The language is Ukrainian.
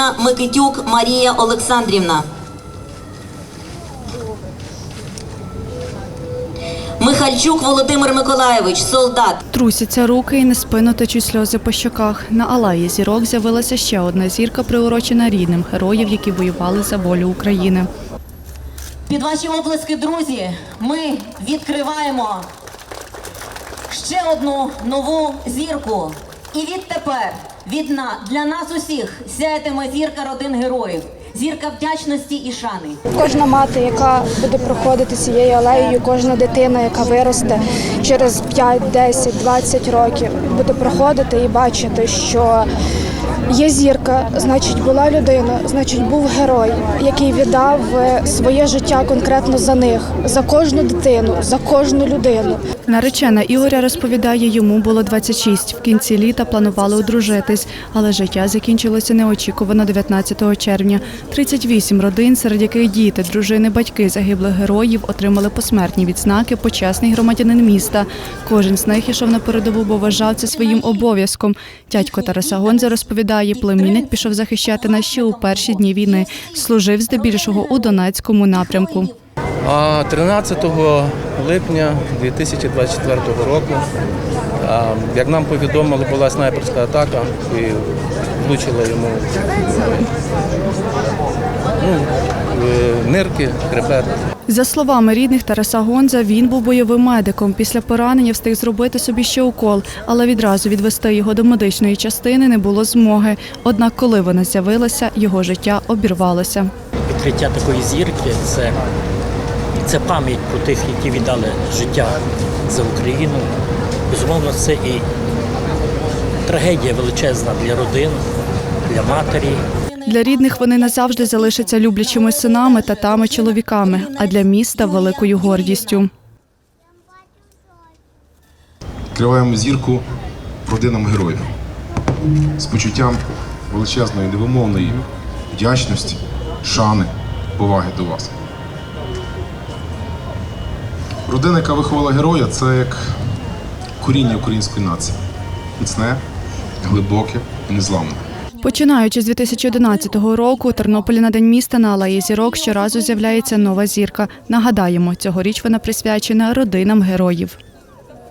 дружина Микитюк Марія Олександрівна. Михальчук Володимир Миколайович, солдат. Трусяться руки і неспинно течуть сльози по щоках. На Алаї зірок з'явилася ще одна зірка, приурочена рідним героїв, які воювали за волю України. Під ваші оплески, друзі, ми відкриваємо ще одну нову зірку. І відтепер від на для нас усіх сяятиме зірка родин героїв, зірка вдячності і шани. Кожна мати, яка буде проходити цією алеєю, кожна дитина, яка виросте через 5, 10, 20 років, буде проходити і бачити, що є зірка, значить була людина, значить був герой, який віддав е, своє життя конкретно за них, за кожну дитину, за кожну людину. Наречена Ігоря розповідає, йому було 26. В кінці літа планували одружитись, але життя закінчилося неочікувано 19 червня. 38 родин, серед яких діти, дружини, батьки загиблих героїв, отримали посмертні відзнаки почесний громадянин міста. Кожен з них ішов на передову, бо вважав це своїм обов'язком. Дядько Тараса Гонза розповідає, племінник пішов захищати нас ще у перші дні війни. Служив здебільшого у Донецькому напрямку. А 13 липня 2024 року, як нам повідомили, була снайперська атака і влучила йому ну, нирки, хребет. За словами рідних Тараса Гонза, він був бойовим медиком. Після поранення встиг зробити собі ще укол, але відразу відвести його до медичної частини не було змоги. Однак, коли вона з'явилася, його життя обірвалося. відкриття такої зірки це, це пам'ять про тих, які віддали життя за Україну. Безумовно, це і трагедія величезна для родин, для матері. Для рідних вони назавжди залишаться люблячими синами, татами, чоловіками, а для міста великою гордістю. Відкриваємо зірку родинам героїв з почуттям величезної, невимовної вдячності, шани, поваги до вас. Родина, яка виховала героя, це як коріння української нації. Міцне, глибоке і незламне. Починаючи з 2011 року, у Тернополі на день міста на Алеї Зірок щоразу з'являється нова зірка. Нагадаємо, цьогоріч вона присвячена родинам героїв.